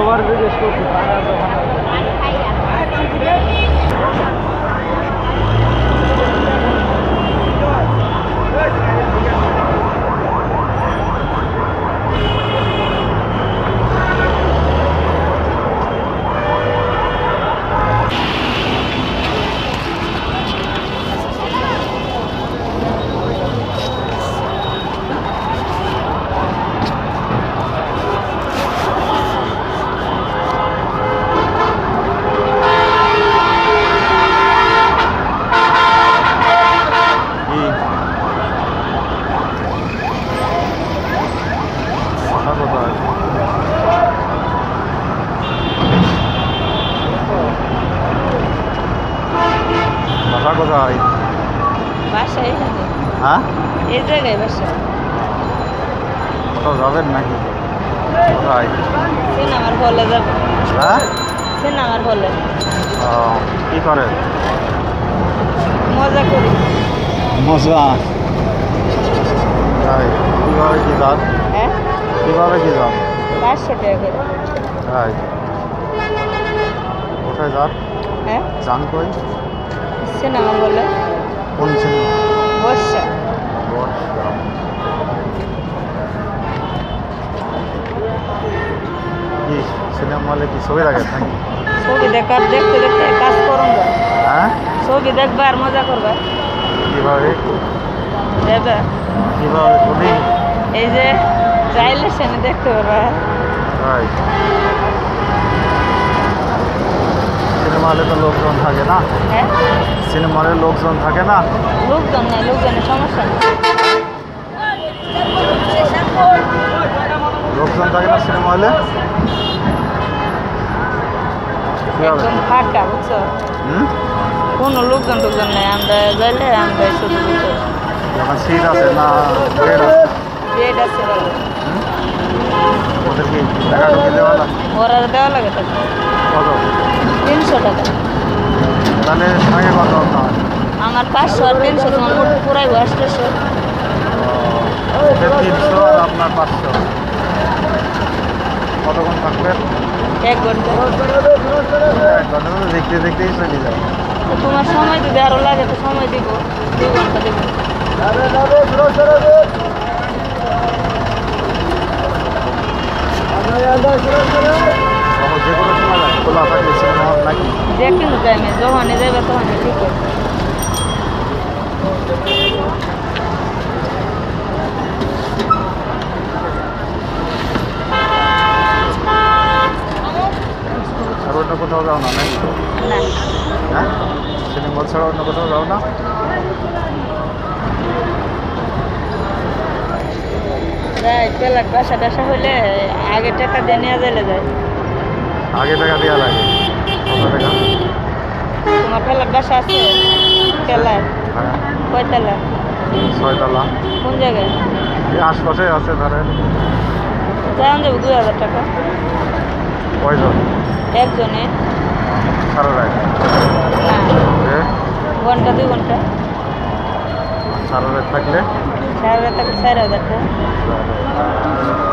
সবার জিজ্ঞেস করছি বাসা এখানে হ্যাঁ? এই জায়গায় বাসা কোথাও যাবেন নাকি? কোথায়? সিনেমার হলে যাব। হ্যাঁ? সিনেমার হলে। ও, কি করেন মজা করি। মজা। তাই কীভাবে কি যান? হ্যাঁ? কীভাবে কি যান? পাঁচশো টাকা করে। তাই। কোথায় যান? হ্যাঁ? যান কই? হলে কোন সিনেমা বর্ষা। সিনেমা হলে কি ছবি দেখেন নাকি? ছবি দেখার দেখতে দেখতে কাজ। হ্যাঁ? ছবি দেখবা আর মজা করবা। কীভাবে? দেবে কীভাবে শুনি এই যে চাইলে সেনে দেখতে পারবা। সিনেমা হলে তো লোকজন থাকে না। হ্যাঁ? সিনেমা হলে লোকজন থাকে না। লোকজন নাই লোকজনের সমস্যা লোকজন থাকে না সিনেমা হলে একদম ফাঁকা বুঝছ? কোনো লোকজন টোকজন নাই আমরা যাইলে আমরা শুধু যখন সিট আছে না বেড আছে? বেড আছে ভালো। হুম? ওদের কি টাকা ঢুকে দেওয়া লাগে ওরা দেওয়া লাগে তো কত তিনশো টাকা তাহলে আগে কত হতে হয় আমার পাঁচশো আর তিনশো তোমার মোট পুরাই আটশোশো তিনশো আর আপনার পাঁচশো কতক্ষণ থাকবেন এক ঘণ্টা এক ঘণ্টা তো দেখতে দেখতেই চলে যায় তো তোমার সময় যদি আরও লাগে তো সময় দিব দু ঘণ্টা দিব লাগে খোলা থাকলে সিনেমা হল নাকি? যে কিন্তু টাইমে যখনই যাবে তখনই ঠিক আর অন্য কোথাও যাও না নাকি হ্যাঁ? সিনেমা হল ছাড়া অন্য কোথাও যাও না? বাসা টাসা হইলে আগে টাকা দিয়ে নেওয়া যায় আগে টাকা দেওয়া লাগে। কত টাকা? তোমার পেলার বাসা আছে? পেলার। হ্যাঁ। কয়তলা ছয়তলা কোন জায়গায়? আশপাশে আছে ধরেন। যাওয়া যাব দুই হাজার টাকা। কয়জন? একজনে সারা রাত না। এ, ঘণ্টা দুই ঘণ্টা। সারা রাত থাকলে? হাজার টাকা চার হাজার টাকা। সারা রাত।